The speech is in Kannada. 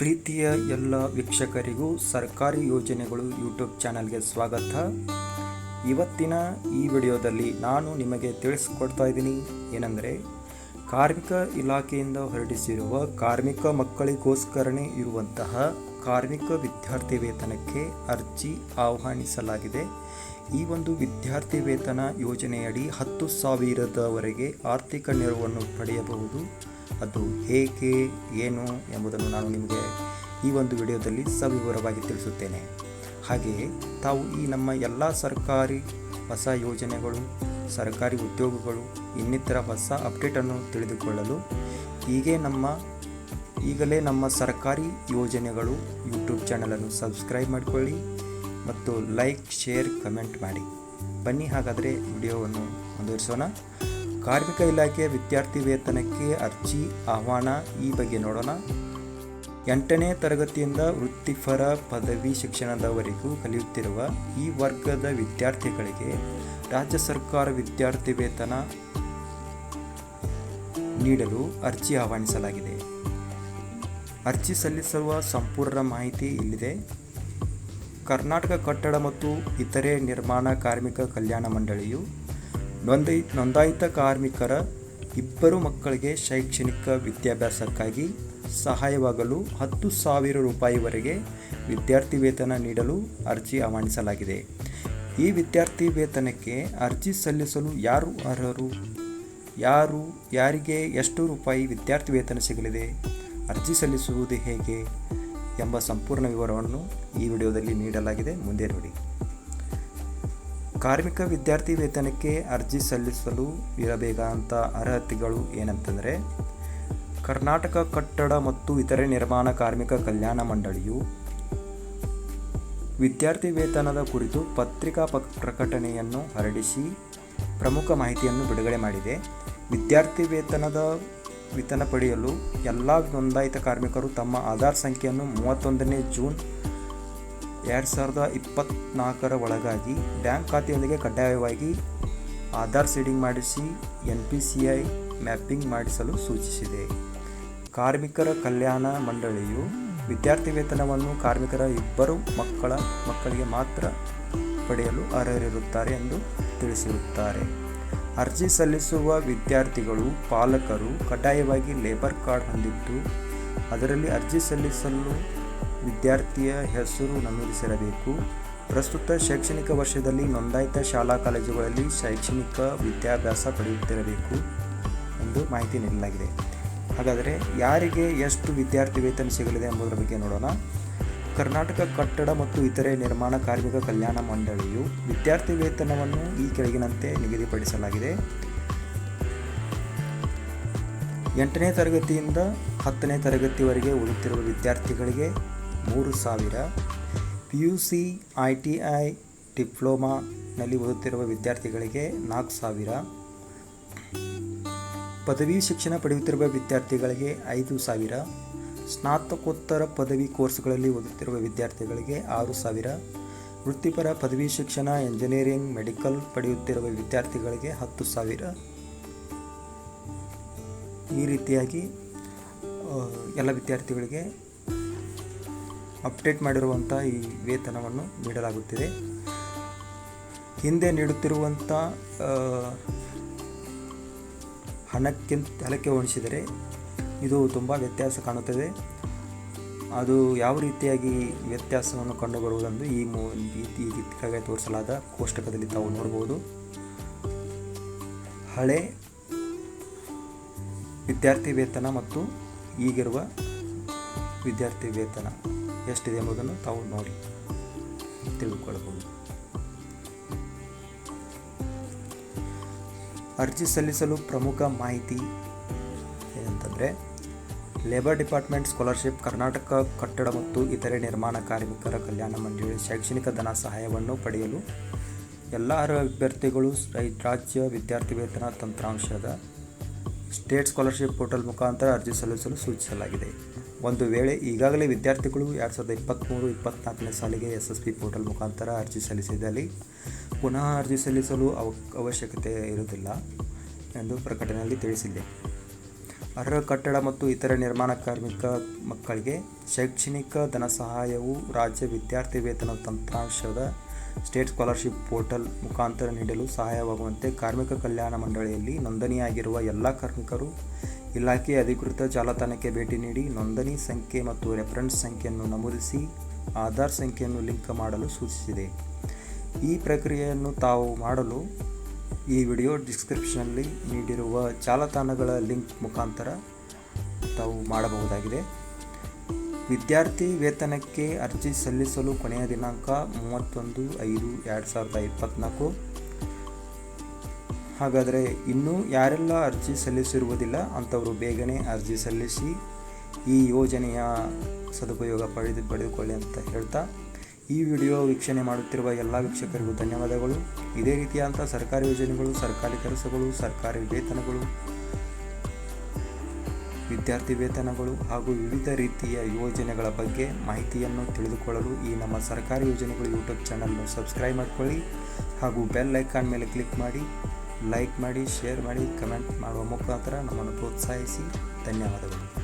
ಪ್ರೀತಿಯ ಎಲ್ಲ ವೀಕ್ಷಕರಿಗೂ ಸರ್ಕಾರಿ ಯೋಜನೆಗಳು ಯೂಟ್ಯೂಬ್ ಚಾನಲ್ಗೆ ಸ್ವಾಗತ. ಇವತ್ತಿನ ಈ ವಿಡಿಯೋದಲ್ಲಿ ನಾನು ನಿಮಗೆ ತಿಳಿಸ್ಕೊಡ್ತಾ ಇದ್ದೀನಿ ಏನಂದರೆ, ಕಾರ್ಮಿಕ ಇಲಾಖೆಯಿಂದ ಹೊರಡಿಸಿರುವ ಕಾರ್ಮಿಕ ಮಕ್ಕಳಿಗೋಸ್ಕರನೇ ಇರುವಂತಹ ಕಾರ್ಮಿಕ ವಿದ್ಯಾರ್ಥಿ ವೇತನಕ್ಕೆ ಅರ್ಜಿ ಆಹ್ವಾನಿಸಲಾಗಿದೆ. ಈ ಒಂದು ವಿದ್ಯಾರ್ಥಿ ವೇತನ ಯೋಜನೆಯಡಿ ಹತ್ತು ಸಾವಿರದವರೆಗೆ ಆರ್ಥಿಕ ನೆರವನ್ನು ಪಡೆಯಬಹುದು. ಅದು ಹೇಗೆ, ಏನು ಎಂಬುದನ್ನು ನಾನು ನಿಮಗೆ ಈ ಒಂದು ವಿಡಿಯೋದಲ್ಲಿ ಸವಿವರವಾಗಿ ತಿಳಿಸುತ್ತೇನೆ. ಹಾಗೆಯೇ ತಾವು ಈ ನಮ್ಮ ಎಲ್ಲ ಸರ್ಕಾರಿ ಹೊಸ ಯೋಜನೆಗಳು, ಸರ್ಕಾರಿ ಉದ್ಯೋಗಗಳು, ಇನ್ನಿತರ ಹೊಸ ಅಪ್ಡೇಟನ್ನು ತಿಳಿದುಕೊಳ್ಳಲು ಹೀಗೆ ನಮ್ಮ, ಈಗಲೇ ನಮ್ಮ ಸರ್ಕಾರಿ ಯೋಜನೆಗಳು ಯೂಟ್ಯೂಬ್ ಚಾನಲನ್ನು ಸಬ್ಸ್ಕ್ರೈಬ್ ಮಾಡಿಕೊಳ್ಳಿ ಮತ್ತು ಲೈಕ್, ಶೇರ್, ಕಮೆಂಟ್ ಮಾಡಿ. ಬನ್ನಿ ಹಾಗಾದರೆ ವಿಡಿಯೋವನ್ನು ಮುಂದುವರಿಸೋಣ. ಕಾರ್ಮಿಕ ಇಲಾಖೆಯ ವಿದ್ಯಾರ್ಥಿ ವೇತನಕ್ಕೆ ಅರ್ಜಿ, ಆಹ್ವಾನ ಈ ಬಗ್ಗೆ ನೋಡೋಣ. ಎಂಟನೇ ತರಗತಿಯಿಂದ ವೃತ್ತಿಪರ ಪದವಿ ಶಿಕ್ಷಣದವರೆಗೂ ಕಲಿಯುತ್ತಿರುವ ಈ ವರ್ಗದ ವಿದ್ಯಾರ್ಥಿಗಳಿಗೆ ರಾಜ್ಯ ಸರ್ಕಾರ ವಿದ್ಯಾರ್ಥಿ ವೇತನ ನೀಡಲು ಅರ್ಜಿ ಆಹ್ವಾನಿಸಲಾಗಿದೆ. ಅರ್ಜಿ ಸಲ್ಲಿಸುವ ಸಂಪೂರ್ಣ ಮಾಹಿತಿ ಇಲ್ಲಿದೆ. ಕರ್ನಾಟಕ ಕಟ್ಟಡ ಮತ್ತು ಇತರೆ ನಿರ್ಮಾಣ ಕಾರ್ಮಿಕ ಕಲ್ಯಾಣ ಮಂಡಳಿಯು ನೋಂದೈ, ನೋಂದಾಯಿತ ಕಾರ್ಮಿಕರ ಇಬ್ಬರು ಮಕ್ಕಳಿಗೆ ಶೈಕ್ಷಣಿಕ ವಿದ್ಯಾಭ್ಯಾಸಕ್ಕಾಗಿ ಸಹಾಯವಾಗಲು ಹತ್ತು ಸಾವಿರ ರೂಪಾಯಿವರೆಗೆ ವಿದ್ಯಾರ್ಥಿ ವೇತನ ನೀಡಲು ಅರ್ಜಿ ಆಹ್ವಾನಿಸಲಾಗಿದೆ. ಈ ವಿದ್ಯಾರ್ಥಿ ವೇತನಕ್ಕೆ ಅರ್ಜಿ ಸಲ್ಲಿಸಲು ಯಾರು ಅರ್ಹರು? ಯಾರು, ಯಾರಿಗೆ ಎಷ್ಟು ರೂಪಾಯಿ ವಿದ್ಯಾರ್ಥಿ ವೇತನ ಸಿಗಲಿದೆ? ಅರ್ಜಿ ಸಲ್ಲಿಸುವುದು ಹೇಗೆ? ಎಂಬ ಸಂಪೂರ್ಣ ವಿವರವನ್ನು ಈ ವಿಡಿಯೋದಲ್ಲಿ ನೀಡಲಾಗಿದೆ. ಮುಂದೆ ನೋಡಿ. ಕಾರ್ಮಿಕ ವಿದ್ಯಾರ್ಥಿ ವೇತನಕ್ಕೆ ಅರ್ಜಿ ಸಲ್ಲಿಸಲು ಇರಬೇಕಾದಂಥ ಅರ್ಹತೆಗಳು ಏನಂತಂದರೆ, ಕರ್ನಾಟಕ ಕಟ್ಟಡ ಮತ್ತು ಇತರೆ ನಿರ್ಮಾಣ ಕಾರ್ಮಿಕ ಕಲ್ಯಾಣ ಮಂಡಳಿಯು ವಿದ್ಯಾರ್ಥಿ ವೇತನದ ಕುರಿತು ಪತ್ರಿಕಾ ಪ ಪ್ರಕಟಣೆಯನ್ನು ಹರಡಿಸಿ ಪ್ರಮುಖ ಮಾಹಿತಿಯನ್ನು ಬಿಡುಗಡೆ ಮಾಡಿದೆ. ವಿದ್ಯಾರ್ಥಿ ವೇತನದ ವೇತನ ಪಡೆಯಲು ಎಲ್ಲ ನೋಂದಾಯಿತ ಕಾರ್ಮಿಕರು ತಮ್ಮ ಆಧಾರ್ ಸಂಖ್ಯೆಯನ್ನು ಮೂವತ್ತೊಂದನೇ ಜೂನ್ ಎರಡು ಸಾವಿರದ ಇಪ್ಪತ್ತ್ನಾಲ್ಕರ ಒಳಗಾಗಿ ಬ್ಯಾಂಕ್ ಖಾತೆಯೊಂದಿಗೆ ಕಡ್ಡಾಯವಾಗಿ ಆಧಾರ್ ಸೀಡಿಂಗ್ ಮಾಡಿಸಿ N P C I mapping ಮಾಡಿಸಲು ಸೂಚಿಸಿದೆ. ಕಾರ್ಮಿಕರ ಕಲ್ಯಾಣ ಮಂಡಳಿಯು ವಿದ್ಯಾರ್ಥಿ ವೇತನವನ್ನು ಕಾರ್ಮಿಕರ ಇಬ್ಬರು ಮಕ್ಕಳ ಮಕ್ಕಳಿಗೆ ಮಾತ್ರ ಪಡೆಯಲು ಅರ್ಹರಿರುತ್ತಾರೆ ಎಂದು ತಿಳಿಸಿರುತ್ತಾರೆ. ಅರ್ಜಿ ಸಲ್ಲಿಸುವ ವಿದ್ಯಾರ್ಥಿಗಳು, ಪಾಲಕರು ಕಡ್ಡಾಯವಾಗಿ ಲೇಬರ್ ಕಾರ್ಡ್ ಹೊಂದಿದ್ದು, ಅದರಲ್ಲಿ ಅರ್ಜಿ ಸಲ್ಲಿಸಲು ವಿದ್ಯಾರ್ಥಿಯ ಹೆಸರು ನಮೂದಿಸಿರಬೇಕು. ಪ್ರಸ್ತುತ ಶೈಕ್ಷಣಿಕ ವರ್ಷದಲ್ಲಿ ನೋಂದಾಯಿತ ಶಾಲಾ ಕಾಲೇಜುಗಳಲ್ಲಿ ಶೈಕ್ಷಣಿಕ ವಿದ್ಯಾಭ್ಯಾಸ ಪಡೆಯುತ್ತಿರಬೇಕು ಎಂದು ಮಾಹಿತಿ ನೀಡಲಾಗಿದೆ. ಹಾಗಾದರೆ ಯಾರಿಗೆ ಎಷ್ಟು ವಿದ್ಯಾರ್ಥಿ ವೇತನ ಸಿಗಲಿದೆ ಎಂಬುದರ ಬಗ್ಗೆ ನೋಡೋಣ. ಕರ್ನಾಟಕ ಕಟ್ಟಡ ಮತ್ತು ಇತರೆ ನಿರ್ಮಾಣ ಕಾರ್ಮಿಕ ಕಲ್ಯಾಣ ಮಂಡಳಿಯು ವಿದ್ಯಾರ್ಥಿ ವೇತನವನ್ನು ಈ ಕೆಳಗಿನಂತೆ ನಿಗದಿಪಡಿಸಲಾಗಿದೆ. ಎಂಟನೇ ತರಗತಿಯಿಂದ ಹತ್ತನೇ ತರಗತಿವರೆಗೆ ಓದುತ್ತಿರುವ ವಿದ್ಯಾರ್ಥಿಗಳಿಗೆ ಮೂರು ಸಾವಿರ. P U C, I T I ಡಿಪ್ಲೊಮಾನಲ್ಲಿ ಓದುತ್ತಿರುವ ವಿದ್ಯಾರ್ಥಿಗಳಿಗೆ ನಾಲ್ಕು ಸಾವಿರ. ಪದವಿ ಶಿಕ್ಷಣ ಪಡೆಯುತ್ತಿರುವ ವಿದ್ಯಾರ್ಥಿಗಳಿಗೆ ಐದು ಸಾವಿರ. ಸ್ನಾತಕೋತ್ತರ ಪದವಿ ಕೋರ್ಸ್ಗಳಲ್ಲಿ ಓದುತ್ತಿರುವ ವಿದ್ಯಾರ್ಥಿಗಳಿಗೆ ಆರು ಸಾವಿರ. ವೃತ್ತಿಪರ ಪದವಿ ಶಿಕ್ಷಣ, ಎಂಜಿನಿಯರಿಂಗ್, ಮೆಡಿಕಲ್ ಪಡೆಯುತ್ತಿರುವ ವಿದ್ಯಾರ್ಥಿಗಳಿಗೆ ಹತ್ತು ಸಾವಿರ. ಈ ರೀತಿಯಾಗಿ ಎಲ್ಲ ವಿದ್ಯಾರ್ಥಿಗಳಿಗೆ ಅಪ್ಡೇಟ್ ಮಾಡಿರುವಂಥ ಈ ವೇತನವನ್ನು ನೀಡಲಾಗುತ್ತಿದೆ. ಹಿಂದೆ ನೀಡುತ್ತಿರುವಂಥ ಹಣಕ್ಕಿಂತ ಹಣಕ್ಕೆ ಹೋಲಿಸಿದರೆ ಇದು ತುಂಬ ವ್ಯತ್ಯಾಸ ಕಾಣುತ್ತದೆ. ಅದು ಯಾವ ರೀತಿಯಾಗಿ ವ್ಯತ್ಯಾಸವನ್ನು ಕಂಡುಬರುವುದೆಂದು ಈ ಮೂ ಈ ರೀತಿಯಾಗಿ ತೋರಿಸಲಾದ ಕೋಷ್ಟಕದಲ್ಲಿ ತಾವು ನೋಡಬಹುದು. ಹಳೆ ವಿದ್ಯಾರ್ಥಿ ವೇತನ ಮತ್ತು ಈಗಿರುವ ವಿದ್ಯಾರ್ಥಿ ವೇತನ. ಎಷ್ಟಿದೆ ಎಂಬುದನ್ನು ತಾವು ನೋಡಿ ತಿಳಿದುಕೊಳ್ಳಬಹುದು. ಅರ್ಜಿ ಸಲ್ಲಿಸಲು ಪ್ರಮುಖ ಮಾಹಿತಿ ಏನಂತಂದರೆ, ಲೇಬರ್ ಡಿಪಾರ್ಟ್ಮೆಂಟ್ ಸ್ಕಾಲರ್ಶಿಪ್, ಕರ್ನಾಟಕ ಕಟ್ಟಡ ಮತ್ತು ಇತರೆ ನಿರ್ಮಾಣ ಕಾರ್ಮಿಕರ ಕಲ್ಯಾಣ ಮಂಡಳಿ ಶೈಕ್ಷಣಿಕ ಧನ ಸಹಾಯವನ್ನು ಪಡೆಯಲು ಎಲ್ಲ ಅರ್ಹ ಅಭ್ಯರ್ಥಿಗಳು ರಾಜ್ಯ ವಿದ್ಯಾರ್ಥಿ ವೇತನ ತಂತ್ರಾಂಶದ ಸ್ಟೇಟ್ ಸ್ಕಾಲರ್ಶಿಪ್ ಪೋರ್ಟಲ್ ಮುಖಾಂತರ ಅರ್ಜಿ ಸಲ್ಲಿಸಲು ಸೂಚಿಸಲಾಗಿದೆ. ಒಂದು ವೇಳೆ ಈಗಾಗಲೇ ವಿದ್ಯಾರ್ಥಿಗಳು ಎರಡು ಸಾವಿರದ ಇಪ್ಪತ್ತ್ಮೂರು ಇಪ್ಪತ್ತ್ನಾಲ್ಕನೇ ಸಾಲಿಗೆ ಎಸ್ ಎಸ್ ಪಿ ಪೋರ್ಟಲ್ ಮುಖಾಂತರ ಅರ್ಜಿ ಸಲ್ಲಿಸಿದಲ್ಲಿ ಪುನಃ ಅರ್ಜಿ ಸಲ್ಲಿಸಲು ಅವ, ಅವಶ್ಯಕತೆ ಇರುವುದಿಲ್ಲ ಎಂದು ಪ್ರಕಟಣೆಯಲ್ಲಿ ತಿಳಿಸಿದೆ. ಅರ್ಹ ಕಟ್ಟಡ ಮತ್ತು ಇತರ ನಿರ್ಮಾಣ ಕಾರ್ಮಿಕ ಮಕ್ಕಳಿಗೆ ಶೈಕ್ಷಣಿಕ ಧನ ಸಹಾಯವು ರಾಜ್ಯ ವಿದ್ಯಾರ್ಥಿ ವೇತನ ತಂತ್ರಾಂಶದ ಸ್ಟೇಟ್ ಸ್ಕಾಲರ್ಶಿಪ್ ಪೋರ್ಟಲ್ ಮುಖಾಂತರ ನೀಡಲು ಸಹಾಯವಾಗುವಂತೆ ಕಾರ್ಮಿಕ ಕಲ್ಯಾಣ ಮಂಡಳಿಯಲ್ಲಿ ನೋಂದಣಿಯಾಗಿರುವ ಎಲ್ಲ ಕಾರ್ಮಿಕರು ಇಲಾಖೆಯ ಅಧಿಕೃತ ಜಾಲತಾಣಕ್ಕೆ ಭೇಟಿ ನೀಡಿ ನೋಂದಣಿ ಸಂಖ್ಯೆ ಮತ್ತು ರೆಫರೆನ್ಸ್ ಸಂಖ್ಯೆಯನ್ನು ನಮೂದಿಸಿ ಆಧಾರ್ ಸಂಖ್ಯೆಯನ್ನು ಲಿಂಕ್ ಮಾಡಲು ಸೂಚಿಸಿದೆ. ಈ ಪ್ರಕ್ರಿಯೆಯನ್ನು ತಾವು ಮಾಡಲು ಈ ವಿಡಿಯೋ ಡಿಸ್ಕ್ರಿಪ್ಷನಲ್ಲಿ ನೀಡಿರುವ ಜಾಲತಾಣಗಳ ಲಿಂಕ್ ಮುಖಾಂತರ ತಾವು ಮಾಡಬಹುದಾಗಿದೆ. ವಿದ್ಯಾರ್ಥಿ ವೇತನಕ್ಕೆ ಅರ್ಜಿ ಸಲ್ಲಿಸಲು ಕೊನೆಯ ದಿನಾಂಕ ಮೂವತ್ತೊಂದು ಐದು ಎರಡು ಸಾವಿರದ ಇಪ್ಪತ್ತ್ನಾಲ್ಕು ಹಾಗಾದರೆ ಇನ್ನೂ ಯಾರೆಲ್ಲ ಅರ್ಜಿ ಸಲ್ಲಿಸಿರುವುದಿಲ್ಲ ಅಂಥವರು ಬೇಗನೆ ಅರ್ಜಿ ಸಲ್ಲಿಸಿ ಈ ಯೋಜನೆಯ ಸದುಪಯೋಗ ಪಡೆದು ಪಡೆದುಕೊಳ್ಳಿ ಅಂತ ಹೇಳ್ತಾ ಈ ವಿಡಿಯೋ ವೀಕ್ಷಣೆ ಮಾಡುತ್ತಿರುವ ಎಲ್ಲ ವೀಕ್ಷಕರಿಗೂ ಧನ್ಯವಾದಗಳು. ಇದೇ ರೀತಿಯಾದಂಥ ಸರ್ಕಾರಿ ಯೋಜನೆಗಳು, ಸರ್ಕಾರಿ ಕೆಲಸಗಳು, ಸರ್ಕಾರಿ ವೇತನಗಳು, ವಿದ್ಯಾರ್ಥಿ ವೇತನಗಳು ಹಾಗೂ ವಿವಿಧ ರೀತಿಯ ಯೋಜನೆಗಳ ಬಗ್ಗೆ ಮಾಹಿತಿಯನ್ನು ತಿಳಿದುಕೊಳ್ಳಲು ಈ ನಮ್ಮ ಸರ್ಕಾರಿ ಯೋಜನೆಗಳು ಯೂಟ್ಯೂಬ್ ಚಾನಲ್ನ ಸಬ್ಸ್ಕ್ರೈಬ್ ಮಾಡಿಕೊಳ್ಳಿ ಹಾಗೂ ಬೆಲ್ ಐಕಾನ್ ಮೇಲೆ ಕ್ಲಿಕ್ ಮಾಡಿ. ಲೈಕ್ ಮಾಡಿ ಶೇರ್ ಮಾಡಿ ಕಮೆಂಟ್ ಮಾಡುವ ಮುಖಾಂತರ ನಮ್ಮನ್ನು ಪ್ರೋತ್ಸಾಹಿಸಿ. ಧನ್ಯವಾದಗಳು.